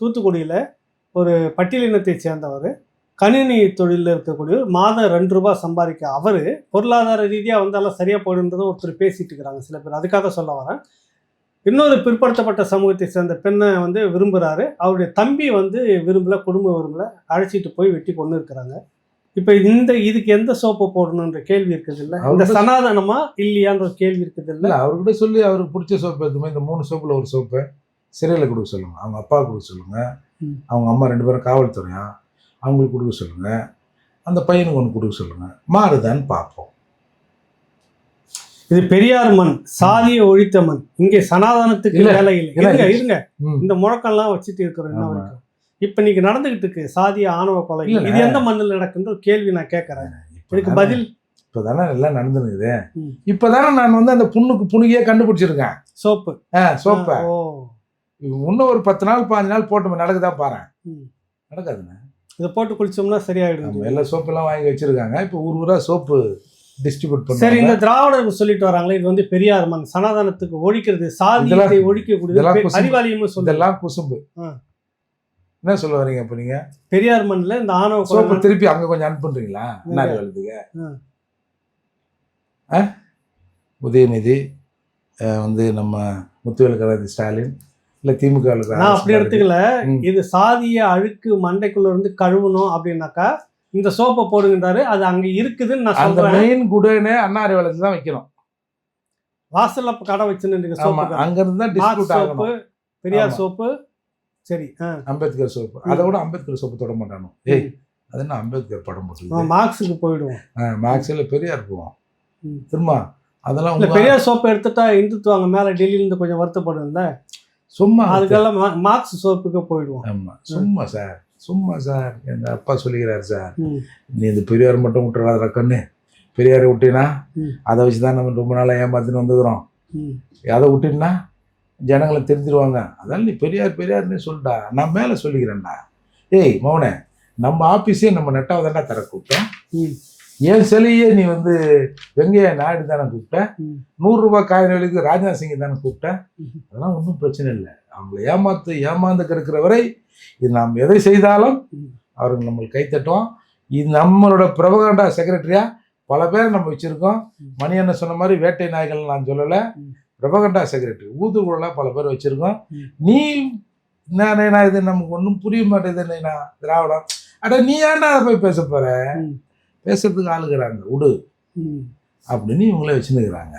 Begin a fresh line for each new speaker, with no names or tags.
தூத்துக்குடியில் ஒரு பட்டியலினத்தை சேர்ந்தவர். கணினி தொழிலில் இருக்கக்கூடிய மாதம் ரெண்டு ரூபாய் சம்பாதிக்க அவர் பொருளாதார ரீதியாக வந்தாலும் சரியாக போயிடுன்றதை ஒருத்தர் பேசிட்டு இருக்கிறாங்க சில பேர். அதுக்காக சொல்ல வரேன். இன்னொரு பிற்படுத்தப்பட்ட சமூகத்தை சேர்ந்த பெண்ணை வந்து விரும்புகிறாரு அவருடைய தம்பி வந்து விரும்பல குடும்பம் விரும்பல அழைச்சிட்டு போய் வெட்டி கொண்டு இருக்கிறாங்க. இப்போ இந்த இதுக்கு எந்த சோப்பு போடணுன்ற கேள்வி இருக்குது இல்லை? இந்த சனாதனமா இல்லையான்ற கேள்வி இருக்குது இல்லை?
இல்லை அவர்கிட்ட சொல்லி அவருக்கு பிடிச்ச சோப்பு எதுவுமே இந்த மூணு சோப்பில் ஒரு சோப்பை. சிறையில் கொடுக்க சொல்லுங்க. அவங்க அப்பா கொடுக்க சொல்லுங்க.
ம்.
அவங்க அம்மா ரெண்டு பேரும் காவல்துறையா? அவங்களுக்கு கொடுக்க சொல்லுங்க. அந்த பையனுக்கு ஒன்று கொடுக்க சொல்லுங்க. மாறுதான்னு பார்ப்போம்.
இது பெரியார் மண் சாதியை ஒழித்த மண். இங்கே சனாதனத்துக்கு வேலை இல்லை. இருங்க இருங்க. இந்த முழக்கம்லாம் வச்சுட்டு இருக்கிறோம் என்ன. வரைக்கும்? இப்ப நீங்க நடந்துகிட்டு இருக்கு சாதிய ஆணவ கொலை. இது எந்த மண்ணில் நடக்குன்ற ஒரு கேள்வி நான் கேட்கறேன். இதுக்கு பதில்?
இப்பதானே எல்லாம் நடந்துனுக்குது. இப்பதானே நான் வந்து அந்த புண்ணுக்கு புணுகியே கண்டுபிடிச்சிருக்கேன்.
சோப்பு.
ஆ சோப்பை. இன்னும் ஒரு பத்து நாள் பாஞ்சு நாள் போட்டு நடக்குதா பாரு. நடக்காதுண்ணே.
இதை போட்டு குளிச்சோம்னா சரியாயிடும்.
எல்லா சோப்பெல்லாம் வாங்கி வச்சிருக்காங்க. இப்போ ஊர் ஊரா சோப்பு டிஸ்ட்ரிபியூட்
சரி
பண்ணுறாங்க
இந்த திராவிடர் சொல்லிட்டு வராங்களே இது வந்து பெரியார் மண். சனாதனத்துக்கு ஒழிக்கிறது சாதியத்தை ஒழிக்கக்கூடியது. அறிவாளியமும் சொல்லுது
இதெல்லாம் குசும்பு. என்ன சொல்ல வரீங்க இப்போ நீங்க?
பெரியார் மண்ணில் இந்த ஆணவ
சோப்பு திருப்பி அங்க கொஞ்சம் அனுப்புன்றீங்களா என்ன? எழுதுங்க
ஆ.
உதயநிதி வந்து நம்ம முத்துவேல் கலாநிதி ஸ்டாலின் இல்ல திமுக
நான் அப்படி எடுத்துக்கல. இது சாதிய அழுக்கு மண்டைக்குள்ள இருந்து கழுவணும் அப்படின்னாக்கா இந்த சோப்பை போடுங்கன்றாரு. அது அங்க இருக்குதுன்னு நான்
அந்த
சொல்றேன்.
மெயின் குடோனே அண்ணாரி வளர்ச்சி தான் வைக்கணும்.
வாசல்ல கடை வச்சுன்னு சோப்பு
அங்க இருந்து தான் டிஸ்ட்ரிபியூட்
சோப்பு பெரியார். சோப்பு சரி.
அம்பேத்கர் சோப்பு. அதை விட அம்பேத்கர் சோப்பு தொட மாட்டானோ? ஏய் அது என்ன அம்பேத்கர் படம் போட்டு
மார்க்ஸுக்கு போயிடுவோம்
மேக்ஸில் பெரியார் போவோம். திரும்ப அதெல்லாம்
பெரியார் சோப்பை எடுத்துட்டா இந்துத்துவாங்க மேல டெல்லியில இருந்து கொஞ்சம் வருத்தப்படும்ல?
சும்மா
அதுக்கெல்லாம் மார்க்ஸ் சோப்புக்கு போயிடுவோம்.
ஆமா. சும்மா சார் சும்மா சார். எங்க அப்பா சொல்லிக்கிறார் சார். நீ இந்த பெரியார் மட்டும் விட்டுறாத கண்ணு. பெரியாரை விட்டினா. அதை வச்சு தான் நம்ம ரொம்ப நாளாக ஏமாத்தின்னு வந்துக்கிறோம். அதை விட்டினா ஜனங்களை தெரிஞ்சிருவாங்க அதால நீ பெரியார் பெரியார்னு சொல்லிட்டா நான் மேலே சொல்லிக்கிறேன்டா. ஏய் மௌனே நம்ம ஆஃபீஸே நம்ம நெட்டாவை தானே கூப்பிட்டேன். ஏன் சிலையே நீ வந்து வெங்கைய நாயுடு தானே கூப்பிட்ட
ம்.
நூறுரூபா காயின் விலைக்கு ராஜ்நாத் சிங் தானே கூப்பிட்ட
ம்.
அதெல்லாம் ஒன்றும் பிரச்சனை இல்லை அவங்கள ஏமாத்து ஏமாந்து கிடக்கிற வரை இது நாம் எதை செய்தாலும். அவர்கள் நம்மளுக்கு கைத்தட்டுவோம் இது நம்மளோட பிரபகண்டா செக்ரட்டரியா பல பேர் நம்ம வச்சிருக்கோம். மணி என்ன சொன்ன மாதிரி வேட்டை நாய்கள் நான் சொல்லலை. பிரபகண்டா செக்ரட்டரி ஊதுகுழலா பல பேர் வச்சிருக்கோம். நீ நான் இது நமக்கு ஒன்றும் புரிய மாட்டேது நான் திராவிடம் அட நீ ஏன்டா அதை போய் பேச போற
ம்.
பேசுறதுக்கு ஆளுகிறாங்க விடு. அப்படின்னு இவங்களே வச்சுன்னுக்குறாங்க